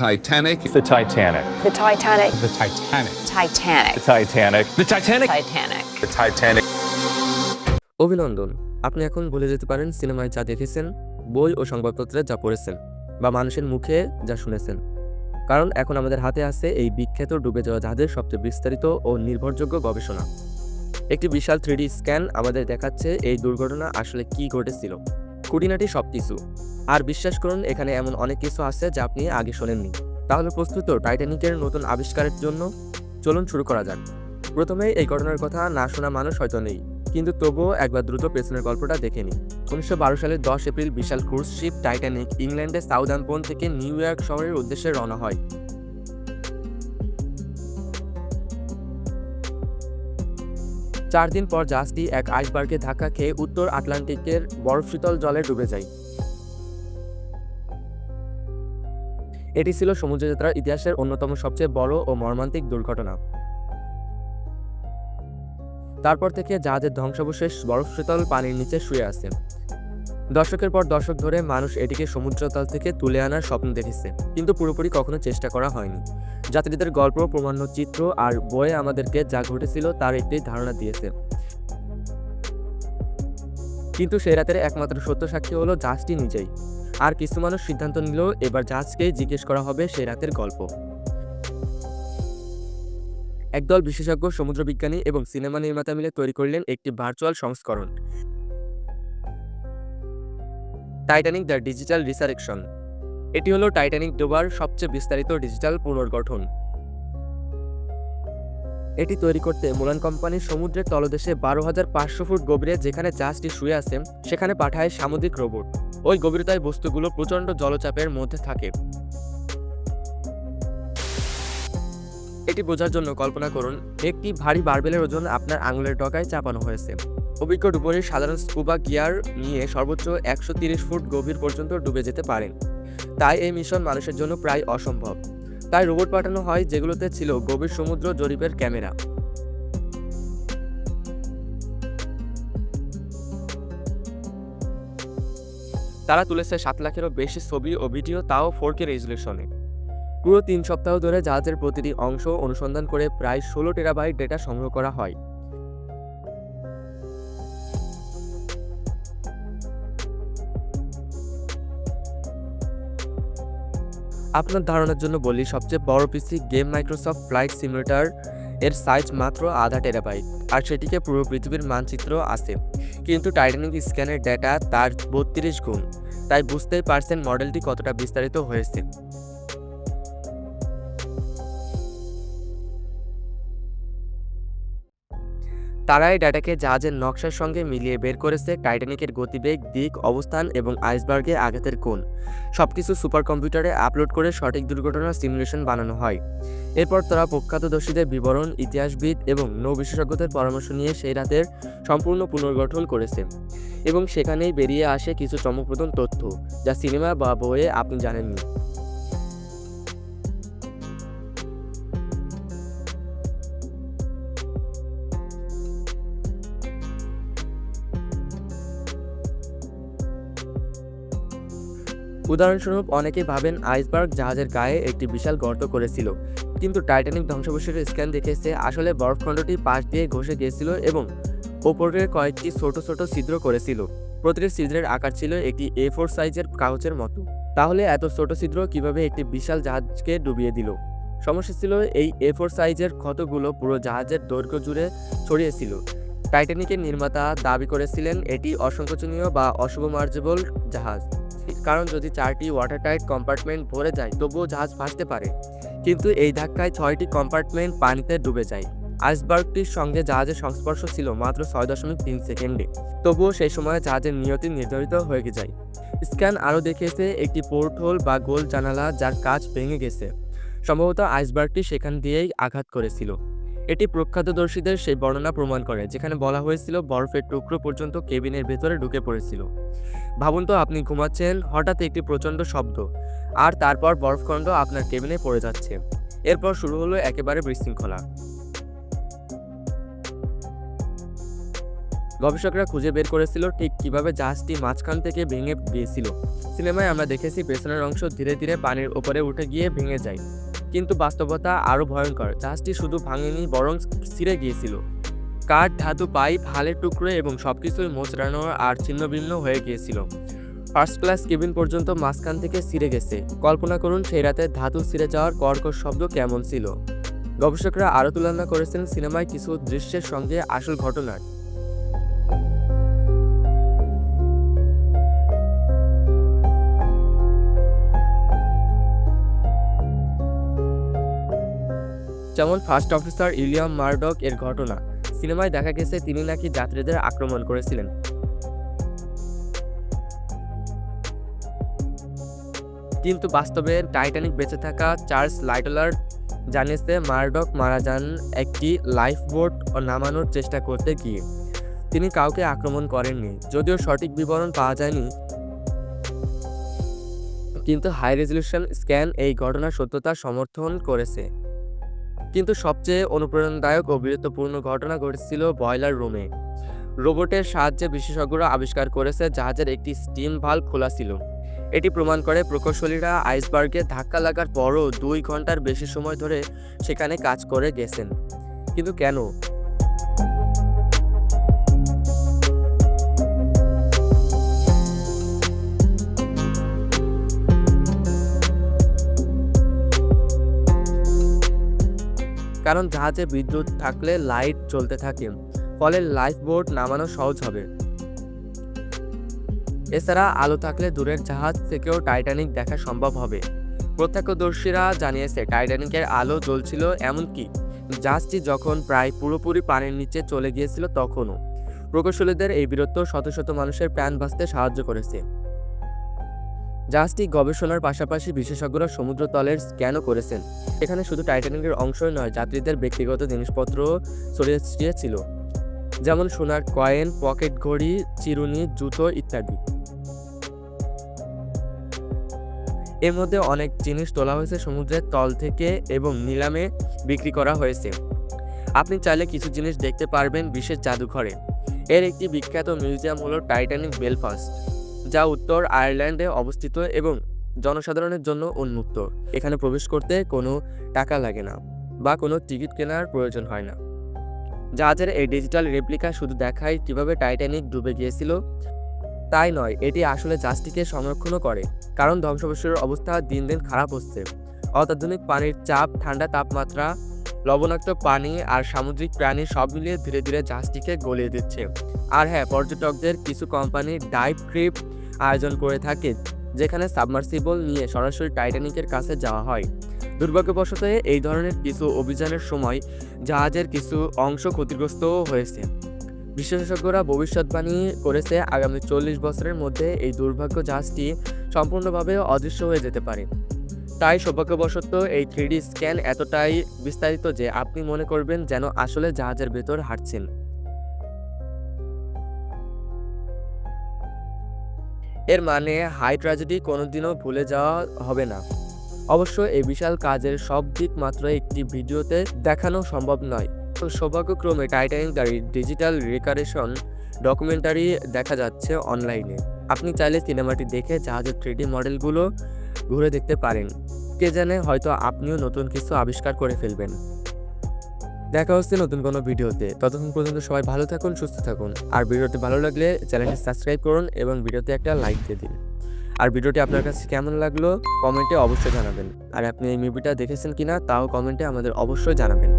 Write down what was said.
Titanic. The Titanic. The Titanic. The Titanic. Titanic. The Titanic. The Titanic. Titanic. The Titanic. অভিনন্দন আপনি এখন বলে যেতে পারেন সিনেমায় যা দেখেছেন বই ও সংবাদপত্রে যা পড়েছেন বা মানুষের মুখে যা শুনেছেন কারণ এখন আমাদের হাতে আছে এই বিখ্যাত ডুবে যাওয়া জাহাজের সবচেয়ে বিস্তারিত ও নির্ভরযোগ্য গবেষণা একটি বিশাল থ্রিডি স্ক্যান আমাদের দেখাচ্ছে এই দুর্ঘটনা আসলে কি ঘটেছিল খুঁটিনাটি সব কিছু আর বিশ্বাস করুন, এখানে এমন অনেক কিছু আছে যা আপনি আগে শোনেননি। তাহলে প্রস্তুত টাইটানিকের নতুন আবিষ্কারের জন্য চলুন শুরু করা যাক। প্রথমে এই ঘটনার কথা না শোনা মানুষ হয়তো নেই, কিন্তু তবুও একবার দ্রুত পেছনের গল্পটা দেখে নিই উনিশশো বারো সালের দশ এপ্রিল বিশাল ক্রুজ শিপ টাইটানিক ইংল্যান্ডের সাউদাম্পন থেকে নিউ ইয়র্ক শহরের উদ্দেশ্যে রওনা হয়। চার দিন পর জাহাজটি এক আইসবার্গে ধাক্কা খেয়ে উত্তর আটলান্টিকের বরফ শীতল জলে ডুবে যায়। এটি ছিল সমুদ্রযাত্রার ইতিহাসের অন্যতম সবচেয়ে বড় ও মর্মান্তিক দুর্ঘটনা। তারপর থেকে জাহাজের ধ্বংসাবশেষ বরফ শীতল পানির নিচে শুয়ে আছে। দশকের পর দশক ধরে মানুষ এটিকে সমুদ্রতল থেকে তুলে আনার স্বপ্ন দেখেছে, কিন্তু পুরোপুরি কখনো চেষ্টা করা হয়নি। যাত্রীদের গল্প, প্রমাণ্য, চিত্র আর বইয়ে আমাদেরকে যা ঘটেছিল তার একটি ধারণা দিয়েছে। কিন্তু সেই রাতের একমাত্র সত্য সাক্ষী হলো জাহাজটি নিজেই। আর কিছু মানুষ সিদ্ধান্ত নিল এবার জাহাজকেই জিজ্ঞেস করা হবে সেই রাতের গল্প। একদল বিশেষজ্ঞ সমুদ্র বিজ্ঞানী এবং সিনেমা নির্মাতা মিলে তৈরি করলেন একটি ভার্চুয়াল সংস্করণ। Titanic the digital resurrection. এটি হলো টাইটানিক ডোবার সবচেয়ে বিস্তারিত ডিজিটাল পুনর্গঠন। এটি তৈরি করতে মুলান কোম্পানির সমুদ্রের তলদেশে বারো হাজার পাঁচশো ফুট গভীরে যেখানে জাহাজটি শুয়ে আছে, সেখানে পাঠায় সামুদ্রিক রোবট। ওই গভীরতায় বস্তুগুলো প্রচণ্ড জলচাপের মধ্যে থাকে। এটি বোঝার জন্য কল্পনা করুন, একটি ভারী বারবেলের ওজন আপনার আঙুলের ডগায় চাপানো হয়েছে। অভিজ্ঞ ডুবুরি সাধারণ স্কুবা গিয়ার নিয়ে সর্বোচ্চ একশো ফুট গভীর পর্যন্ত ডুবে যেতে পারেন। তাই এই মিশন মানুষের জন্য প্রায় অসম্ভব। তাই রোবট পাঠানো হয় যেগুলোতে ছিল গভীর সমুদ্র জরিপের ক্যামেরা। তারা তুলেছে সাত লাখেরও বেশি ছবি ও ভিডিও, তাও ফোর কে রেজলিউশনে পুরো তিন সপ্তাহ ধরে জাহাজের প্রতিটি অংশ অনুসন্ধান করে প্রায় ষোলো টেরাবাইট ডেটা সংগ্রহ করা হয়। আপনার ধারণার জন্য বলি, সবচেয়ে বড় PC game Microsoft flight simulator এর সাইজ মাত্র আধা টেরাবাইট, আর সেটিকে পুরো পৃথিবীর মানচিত্র আছে। কিন্তু টাইটানিক স্ক্যানের ডেটা তার বত্রিশ গুণ। তাই বুঝতেই পারছেন মডেলটি কতটা বিস্তারিত হয়েছে। তারা এই ডাটাকে জাহাজের নকশার সঙ্গে মিলিয়ে বের করেছে টাইটানিকের গতিবেগ, দিক, অবস্থান এবং আইসবার্গে আঘাতের কোণ। সবকিছু সুপার কম্পিউটারে আপলোড করে সঠিক দুর্ঘটনার সিমুলেশন বানানো হয়। এরপর তারা প্রখ্যাতদর্শীদের বিবরণ, ইতিহাসবিদ এবং নৌ বিশেষজ্ঞদের পরামর্শ নিয়ে সেই রাতের সম্পূর্ণ পুনর্গঠন করেছে এবং সেখানেই বেরিয়ে আসে কিছু চমকপ্রদ তথ্য, যা সিনেমা বা বইয়ে আপনি জানেননি। উদাহরণস্বরূপ অনেকে ভাবেন আইসবার্গ জাহাজের গায়ে একটি বিশাল গর্ত করেছিল। কিন্তু টাইটানিক ধ্বংসাবশেষের স্ক্যান দেখেছে আসলে বরফখণ্ডটি পাশ দিয়ে ঘষে গিয়েছিল এবং ওপরের কয়েকটি ছোট ছোট ছিদ্র করেছিল। প্রতিটি ছিদ্রের আকার ছিল একটি এ ফোর সাইজের কাগজের মতো। তাহলে এত ছোট ছিদ্র কীভাবে একটি বিশাল জাহাজকে ডুবিয়ে দিল? সমস্যা ছিল এই এ ফোর সাইজের ক্ষতগুলো পুরো জাহাজের দৈর্ঘ্য জুড়ে ছড়িয়েছিল। টাইটানিকের নির্মাতা দাবি করেছিলেন, এটি অসংকোচনীয় বা অশুভ মার্জেবল জাহাজ। কারণ যদি চারটি ওয়াটারটাইট কম্পার্টমেন্ট ভরে যায়, তবুও জাহাজ ভাসতে পারে। কিন্তু এই ধাক্কায় ছয়টি কম্পার্টমেন্ট পানিতে ডুবে যায়। আইসবার্গটির সঙ্গে জাহাজের সংস্পর্শ ছিল মাত্র ছয় দশমিক তিন সেকেন্ডে। তবুও সেই সময় জাহাজের নিয়তি নির্ধারিত হয়ে যায়। স্ক্যান আরও দেখিয়েছে, একটি পোর্ট হোল বা গোল জানালা যার কাজ ভেঙে গেছে। সম্ভবত আইসবার্গটি সেখান দিয়েই আঘাত করেছিল। এটি প্রখ্যাতদর্শীদের সেই বর্ণনা প্রমাণ করে, যেখানে বলা হয়েছিল বরফের টুকরো পর্যন্ত কেবিনের ভেতরে ঢুকে পড়েছিল। ভাবুন তো, আপনি ঘুমাচ্ছেন, হঠাৎ একটি প্রচণ্ড শব্দ, আর তারপর বরফখণ্ড আপনার কেবিনে পড়ে যাচ্ছে। এরপর শুরু হলো একেবারে বিশৃঙ্খলা। গবেষকরা খুঁজে বের করেছিল ঠিক কীভাবে জাহাজটি মাঝখান থেকে ভেঙে গিয়েছিল। সিনেমায় আমরা দেখেছি পেছনের অংশ ধীরে ধীরে পানির ওপরে উঠে গিয়ে ভেঙে যায়। কিন্তু বাস্তবতা আরও ভয়ঙ্কর। জাহাজটি শুধু ভাঙেনি, বরং ছিঁড়ে গিয়েছিল। কাঠ, ধাতু, পাইপ, হালের টুকরো এবং সবকিছুই মোচড়ানো আর ছিন্নভিন্ন হয়ে গিয়েছিল। ফার্স্ট ক্লাস কেবিন পর্যন্ত মাঝখান থেকে ছিঁড়ে গেছে। কল্পনা করুন সেই রাতে ধাতু ছিঁড়ে যাওয়ার কর্কশ শব্দ কেমন ছিল। গবেষকরা আরও তুলনা করেছেন সিনেমায় কিছু দৃশ্যের সঙ্গে আসল ঘটনার। যেমন ফার্স্ট অফিসার ইলিয়াম মার্ডক এর ঘটনা। সিনেমায় দেখা গেছে তিনি নাকি যাত্রীদের আক্রমণ করেছিলেন। কিন্তু বাস্তবে টাইটানিক বেঁচে থাকা চার্লস লাইটলার জানিয়েছে, মার্ডক মারা যান একটি লাইফ বোট নামানোর চেষ্টা করতে গিয়ে। তিনি কাউকে আক্রমণ করেননি, যদিও সঠিক বিবরণ পাওয়া যায়নি। কিন্তু হাই রেজলিউশন স্ক্যান এই ঘটনার সত্যতা সমর্থন করেছে। কিন্তু সবচেয়ে অনুপ্রেরণাদায়ক ও বীরত্বপূর্ণ ঘটনা ঘটেছিল বয়লার রুমে। রোবটের সাহায্যে বিশেষজ্ঞরা আবিষ্কার করেছে জাহাজের একটি স্টিম ভাল্ভ খোলা ছিল। এটি প্রমাণ করে প্রকৌশলীরা আইসবার্গে ধাক্কা লাগার পরও দুই ঘণ্টার বেশি সময় ধরে সেখানে কাজ করে গেছেন। কিন্তু কেন? কারণ জাহাজে বিদ্যুৎ থাকলে লাইট জ্বলতে থাকে, ফলে লাইফ বোট নামানো সহজ হবে। এছাড়া আলো থাকলে দূরের জাহাজ থেকেও টাইটানিক দেখা সম্ভব হবে। প্রত্যক্ষদর্শীরা জানিয়েছে, টাইটানিকের আলো জ্বলছিল এমনকি জাহাজটি যখন প্রায় পুরোপুরি পানির নিচে চলে গিয়েছিল তখনও। প্রকৌশলীদের এই বীরত্ব শত শত মানুষের প্রাণ বাঁচতে সাহায্য করেছে। জাহাজটি গবেষণার পাশাপাশি বিশেষজ্ঞরা সমুদ্র তলের স্ক্যানও করেছেন। এখানে শুধু টাইটানিকের অংশই নয়, যাত্রীদের ব্যক্তিগত জিনিসপত্র ছড়িয়ে ছিল যেমন সোনার কয়েন, পকেট ঘড়ি, চিরুনি, জুতো ইত্যাদি। এর মধ্যে অনেক জিনিস তোলা হয়েছে সমুদ্রের তল থেকে এবং নিলামে বিক্রি করা হয়েছে। আপনি চাইলে কিছু জিনিস দেখতে পারবেন বিশেষ জাদুঘরে। এর একটি বিখ্যাত মিউজিয়াম হলো টাইটানিক বেলফাস্ট। যা উত্তর আয়ারল্যান্ডে অবস্থিত এবং জনসাধারণের জন্য উন্মুক্ত। এখানে প্রবেশ করতে কোনো টাকা লাগে না বা কোনো টিকিট কেনার প্রয়োজন হয় না। জাহাজের এই ডিজিটাল রেপ্লিকা শুধু দেখায় কীভাবে টাইটানিক ডুবে গিয়েছিল তাই নয়, এটি আসলে জাহাজটিকে সংরক্ষণও করে, কারণ ধ্বংসাবশেষের অবস্থা দিন দিন খারাপ হচ্ছে। অত্যাধুনিক পানির চাপ, ঠান্ডা তাপমাত্রা, লবণাক্ত পানি আর সামুদ্রিক প্রাণী সব মিলিয়ে ধীরে ধীরে জাহাজটিকে গলিয়ে দিচ্ছে। আর হ্যাঁ পর্যটকদের কিছু কোম্পানি ডাইভ ট্রিপ আয়োজন করে থাকে, যেখানে সাবমার্সিবল নিয়ে সরাসরি টাইটানিকের কাছে যাওয়া হয়। দুর্ভাগ্যবশত এই ধরনের কিছু অভিযানের সময় জাহাজের কিছু অংশ ক্ষতিগ্রস্তও হয়েছে। বিশেষজ্ঞরা ভবিষ্যৎবাণী করেছে আগামী চল্লিশ বছরের মধ্যে এই দুর্ভাগ্য জাহাজটি সম্পূর্ণভাবে অদৃশ্য হয়ে যেতে পারে। তাই সৌভাগ্যবশত এই থ্রিডি স্ক্যান এতটাই বিস্তারিত যে আপনি মনে করবেন যেন আসলে জাহাজের ভেতর হাঁটছেন। এর মানে হাই ট্র্যাজেডি কোনোদিনও ভুলে যাওয়া হবে না। অবশ্য এই বিশাল কাজের সব দিক মাত্র একটি ভিডিওতে দেখানো সম্ভব নয়। তো সৌভাগ্যক্রমে টাইটানিক গাড়ির ডিজিটাল রিকারেশন ডকুমেন্টারি দেখা যাচ্ছে অনলাইনে। আপনি চাইলে সিনেমাটি দেখে জাহাজের থ্রিডি মডেলগুলো ঘুরে দেখতে পারেন। কে জানে হয়তো আপনিও নতুন কিছু আবিষ্কার করে ফেলবেন। দেখা হচ্ছে নতুন কোনো ভিডিওতে। ততক্ষণ পর্যন্ত সবাই ভালো থাকুন, সুস্থ থাকুন। আর ভিডিওটি ভালো লাগলে চ্যানেলটি সাবস্ক্রাইব করুন এবং ভিডিওতে একটা লাইক দিয়ে দিন। আর ভিডিওটি আপনার কাছে কেমন লাগল কমেন্টে অবশ্যই জানাবেন। আর আপনি এই মুভিটা দেখেছেন কিনা তাও কমেন্টে আমাদের অবশ্যই জানাবেন।